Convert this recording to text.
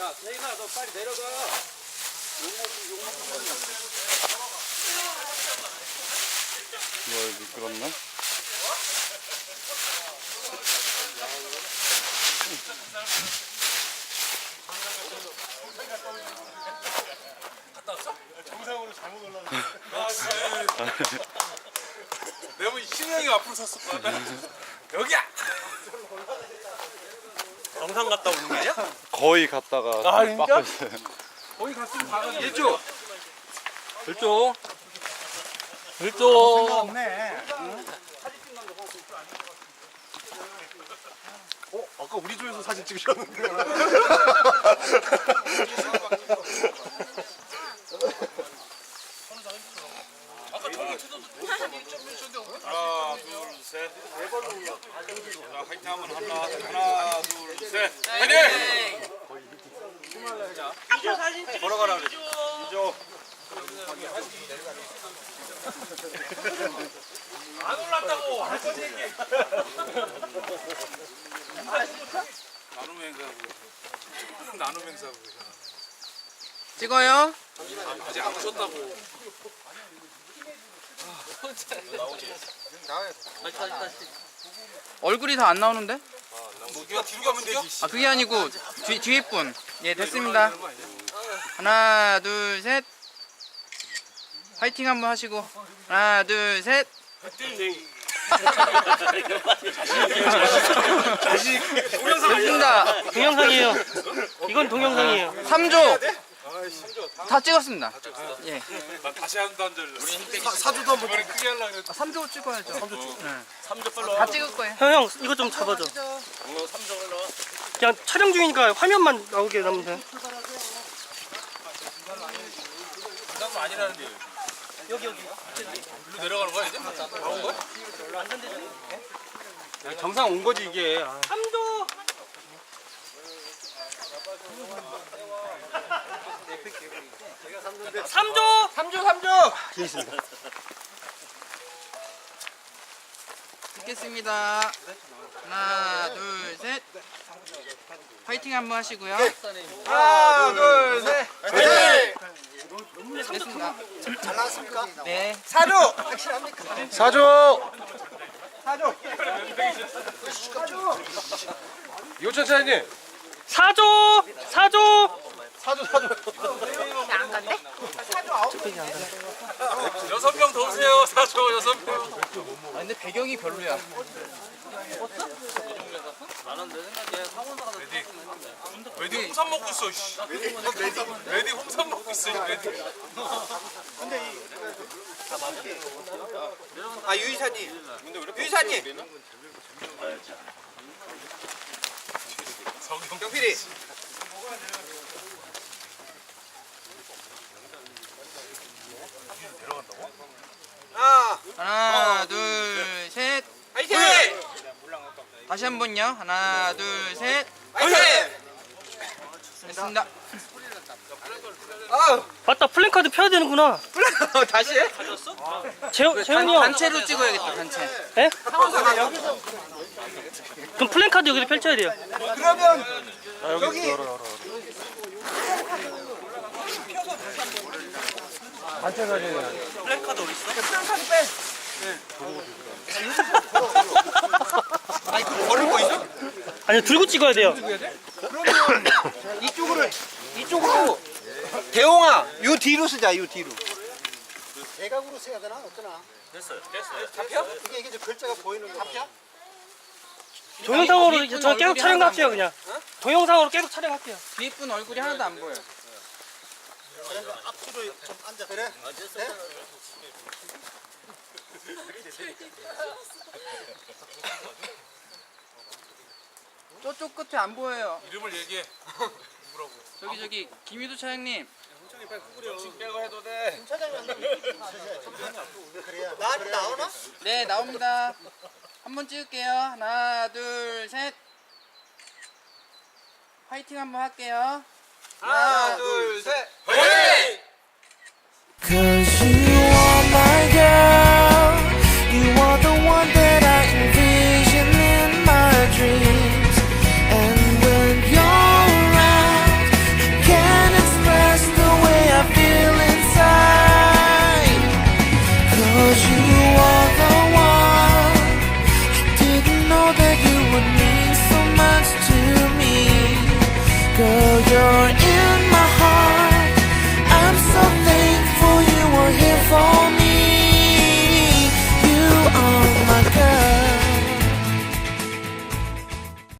야, 세인아, 너 빨리 내려가. 뭘 미끄럽나? 내가 뭐 신영이 앞으로 섰을 거야. 여기야. 영상 갔다 오는 거야? 거의 갔다가 아, 좀 진짜? 빡쳤어요. 거기 갔으면 다 가지. 일조. 일조 일조 어? 아까 우리 조에서 사진 찍으셨는데 하나, 둘, 셋. 자, 화이팅 하면 하나, 하나, 둘, 셋. 화이팅! 걸어가라 그래. 이조. 안 올랐다고 할 거지. 나눔 행사하고 나눔 계잖아. 찍어요? 아직 안 오셨다고. 얼굴이 다 안 나오는데? 뭐 네가 뒤로 가면 되지. 아 그게 아니고 뒤, 뒤에 분. 예 됐습니다. 하나 둘 셋. 파이팅 한번 하시고 하나 둘 셋. 됐습니다. 동영상이에요 이건 동영상이에요 3조 다 찍었습니다. 예. 나 다시 한다는 줄. 우리 사주도 한번 이번에 크게 하려고 했 아, 3조 찍어야죠. 3조. 다 찍을 거예요. 형 형 이거 좀 잡아줘 그냥 촬영 중이니까 화면만 나오게 하면 돼 부담은 아니라는데. 여기 여기 일로 내려가는 거야 이제? 나온 거야? 정상 온 거지 이게 3조 삼조 3조 3조. 찍겠습니다. 하나 둘 셋. 파이팅 한번 하시고요. 하나 둘 셋 됐습니다. 잘 나왔습니까? 네. 사주 확실합니까? 사주 요천 차장님 4조 4조 사주 사주 여섯 명 더 오세요. 사초 여섯 명. 아, 근데 배경이 별로야. 레디 홍삼 먹고 있어. 씨. 레디 홍삼 먹고 있어. 레디. 아 유이사님 유이사님 성경 경필이 아 하나 둘 셋. 화이팅 다시 한 번요. 하나 둘 셋. 화이팅 됐습니다. 아우 맞다 플랜카드 펴야 되는구나 다시 해 재현, 재현이 형 단체로 찍어야겠다. 단체. 예? 그럼 플랜카드 여기서 펼쳐야 돼요 그러면 여기 아니 그 걸을 거 있어? 아니 들고 찍어야 돼요. 이쪽으로 이쪽으로 대홍아 요 뒤로 쓰자 요 뒤로. 대각으로 세야 되나? 어쩌나? 잡혀? 이게 이게 좀 글자가 보이는 거 잡혀? 동영상으로 저 계속 얼굴이 촬영할게요 그냥. 동영상으로 계속 촬영할게요. 뒤에 분 얼굴이 하나도 안 보여. 앞으로 좀 앉아. 그래? 네? 저쪽 끝에 안 보여요. 이름을 얘기해. 저기 저기 김유도 차장님. 빼고 해도 돼. 나한테 나오나? 네 나옵니다. 한번 찍을게요. 하나 둘 셋. 파이팅 한번 할게요. 하나 둘 셋 화이팅!